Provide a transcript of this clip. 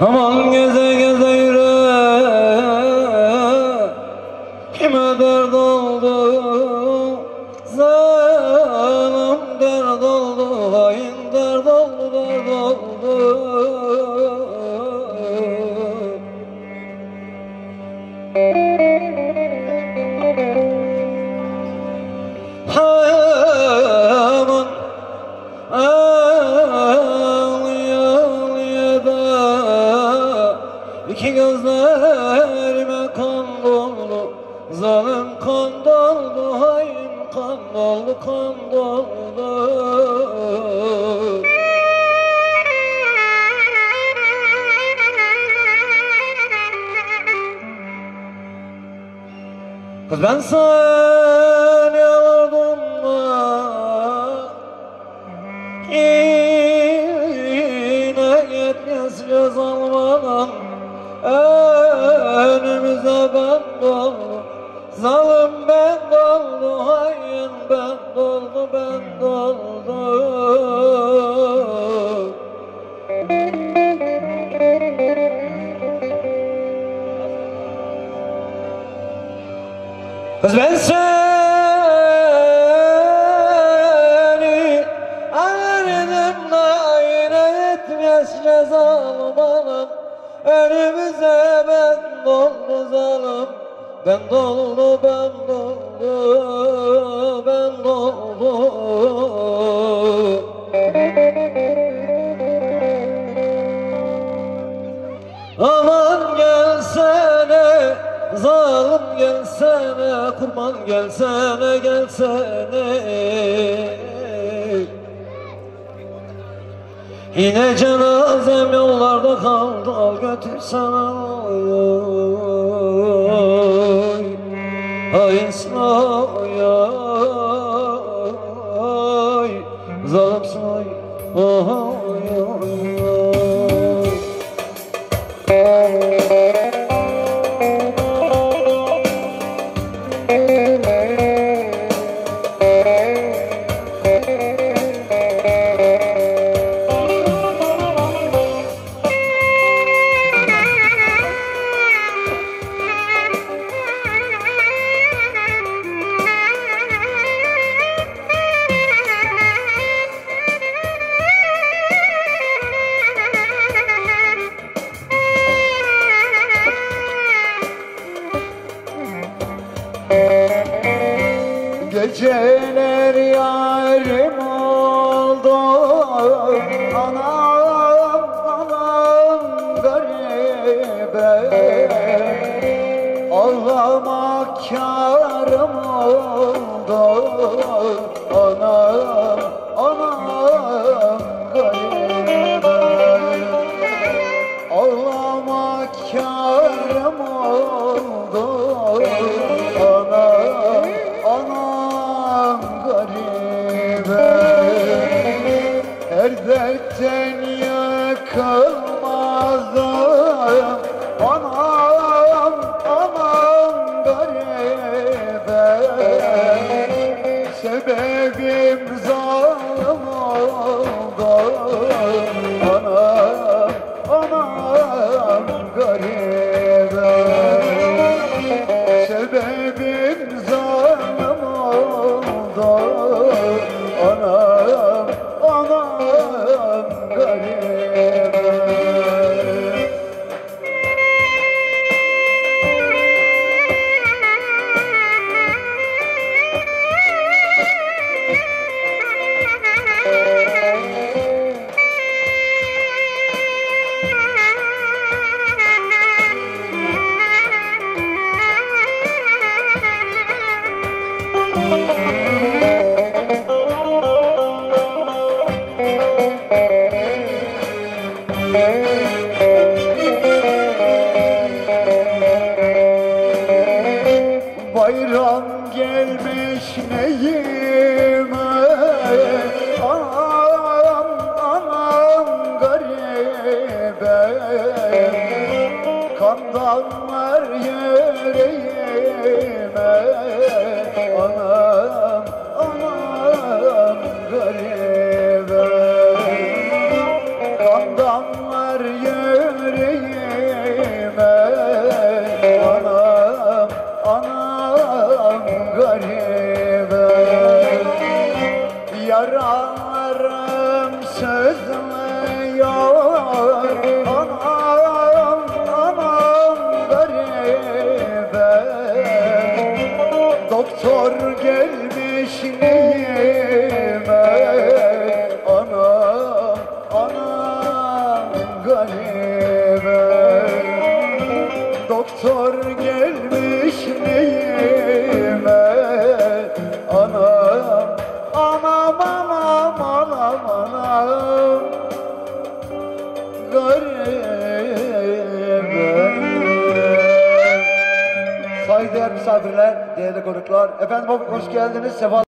Aman geze gözlerime kan doldu Zalim kan doldu, hain kan doldu, kan doldu Kız ben seni alırdım da Önümüze ben doldu Zalim ben doldu Hain ben doldu Ben doldu Kız ben seni Ağrıdım da yine Önümüze ben doldu zalim Ben doldu ben doldu Ben doldu Aman gelsene, zalim gelsene, kurban gelsene, gelsene. Yine cenazem yollarda kaldı, al götürsene. Oy, hainsin oy, oy, zalimsin oy, oy, oy, oy. Geceler yarim oldu. Anam anam garibe. Ağlamak kârım oldu garibe Her dertten yakılmazdım Anam, anam garibe Sebebim Bayram gelmiş neyime Anam anam garibe Kandanlar yüreğime Anam, anam garibe. Kan damlar yüreğime Anam, anam garibe. Yaram Doktor gelmiş neyime Anam, anam garibe Doktor gelmiş misafirler, değerli konuklar. Efendim hoş geldiniz, sefa